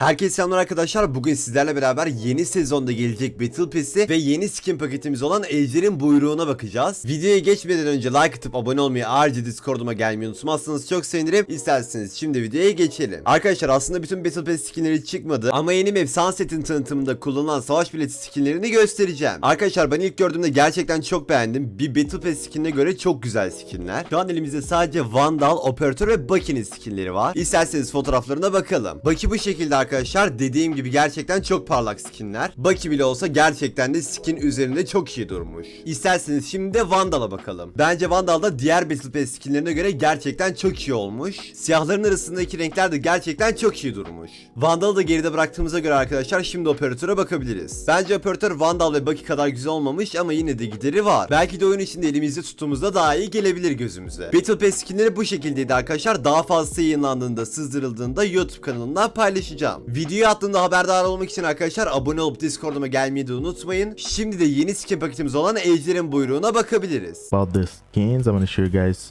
Herkese selamlar arkadaşlar. Bugün sizlerle beraber yeni sezonda gelecek Battle Pass'i ve yeni skin paketimiz olan Ejder'in buyruğuna bakacağız. Videoya geçmeden önce like atıp abone olmayı ayrıca Discord'uma gelmeyi unutmazsanız çok sevinirim. İsterseniz şimdi videoya geçelim. Arkadaşlar aslında bütün Battle Pass skinleri çıkmadı ama yeni map Sunset'in tanıtımında kullanılan savaş bileti skinlerini göstereceğim. Arkadaşlar ben ilk gördüğümde gerçekten çok beğendim. Bir Battle Pass skinine göre çok güzel skinler. Şu an elimizde sadece Vandal, Operatör ve Bucky'nin skinleri var. İsterseniz fotoğraflarına bakalım. Bucky bu şekilde arkadaşlar dediğim gibi gerçekten çok parlak skinler. Bucky bile olsa gerçekten de skin üzerinde çok iyi durmuş. İsterseniz şimdi de Vandal'a bakalım. Bence Vandal da diğer Battle Pass skinlerine göre gerçekten çok iyi olmuş. Siyahların arasındaki renkler de gerçekten çok iyi durmuş. Vandal'ı da geride bıraktığımıza göre arkadaşlar şimdi operatöre bakabiliriz. Bence operatör Vandal ve Bucky kadar güzel olmamış ama yine de gideri var. Belki de oyun içinde elimizde tuttuğumuzda daha iyi gelebilir gözümüze. Battle Pass skinleri bu şekildeydi arkadaşlar. Daha fazla yayınlandığında, sızdırıldığında YouTube kanalımda paylaşacağım. Videoyu attığımda haberdar olmak için arkadaşlar abone olup Discord'uma gelmeyi de unutmayın. Şimdi de yeni skin paketimiz olan Ejder'in buyruğuna bakabiliriz. about the skins i'm to show you guys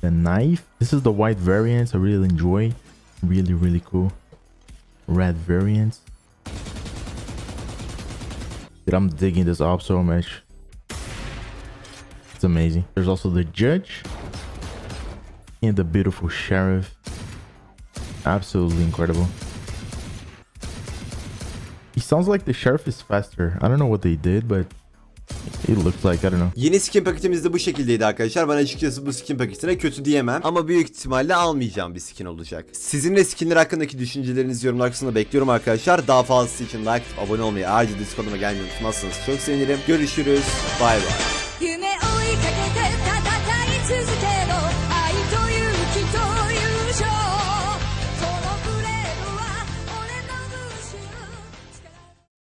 the knife. This is the white variant i really enjoy. Really really cool. Red variant Dude, i'm digging this up so much. İt's amazing. There's also the judge and the beautiful sheriff. Absolutely incredible he sounds like the sheriff is faster i don't know what they did but it looks like i don't know Yeni skin paketimiz de bu şekildeydi arkadaşlar. Ben açıkçası bu skin paketine kötü diyemem. Ama büyük ihtimalle almayacağım bir skin olacak. Sizin de skinler hakkındaki düşüncelerinizi yorumlar kısmında bekliyorum arkadaşlar. Daha fazlası için like abone olmayı ayrıca Discord'uma gelmeyi unutmazsanız çok sevinirim. Görüşürüz. Bay bay.